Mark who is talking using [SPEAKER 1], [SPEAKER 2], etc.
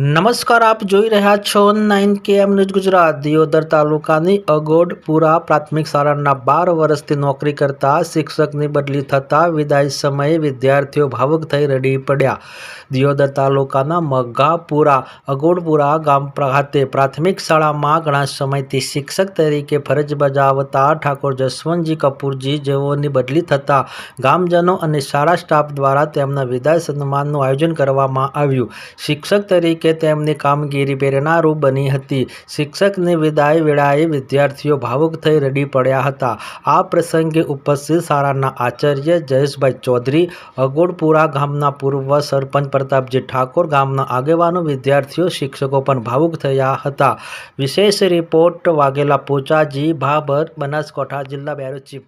[SPEAKER 1] નમસ્કાર, આપ જોઈ રહ્યા છો nine KM news Gujarat. Deodar તાલુકાની અગોડપુરા પ્રાથમિક શાળાના બાર વર્ષથી નોકરી કરતા શિક્ષકની બદલી થતાં વિદાય સમયે વિદ્યાર્થીઓ ભાવુક થઈ રડી પડ્યા. દિયોદર તાલુકાના મઘાપુરા અગોડપુરા ગામ ખાતે પ્રાથમિક શાળામાં ઘણા સમયથી શિક્ષક તરીકે ફરજ બજાવતા ઠાકોર જસવંતજી કપૂરજી જેઓની બદલી થતાં ગામજનો અને શાળા સ્ટાફ દ્વારા તેમના વિદાય સન્માનનું આયોજન કરવામાં આવ્યું. શિક્ષક તરીકે તેમની કામગીરી પ્રેરણારૂપ બની હતી. શિક્ષકની વિદાય વેળાએ વિદ્યાર્થીઓ ભાવુક થઈ રડી પડ્યા હતા. આ પ્રસંગે ઉપસ્થિત શાળાના આચાર્ય જયેશભાઈ ચૌધરી, અગોડપુરા ગામના પૂર્વ સરપંચ પ્રતાપજી ઠાકોર ગામના આગેવાનો વિદ્યાર્થીઓ શિક્ષકો પણ ભાવુક થયા હતા. વિશેષ રિપોર્ટ વાઘેલા પોચાજી, ભાભર, બનાસકાંઠા જિલ્લા બ્યુરો ચીફ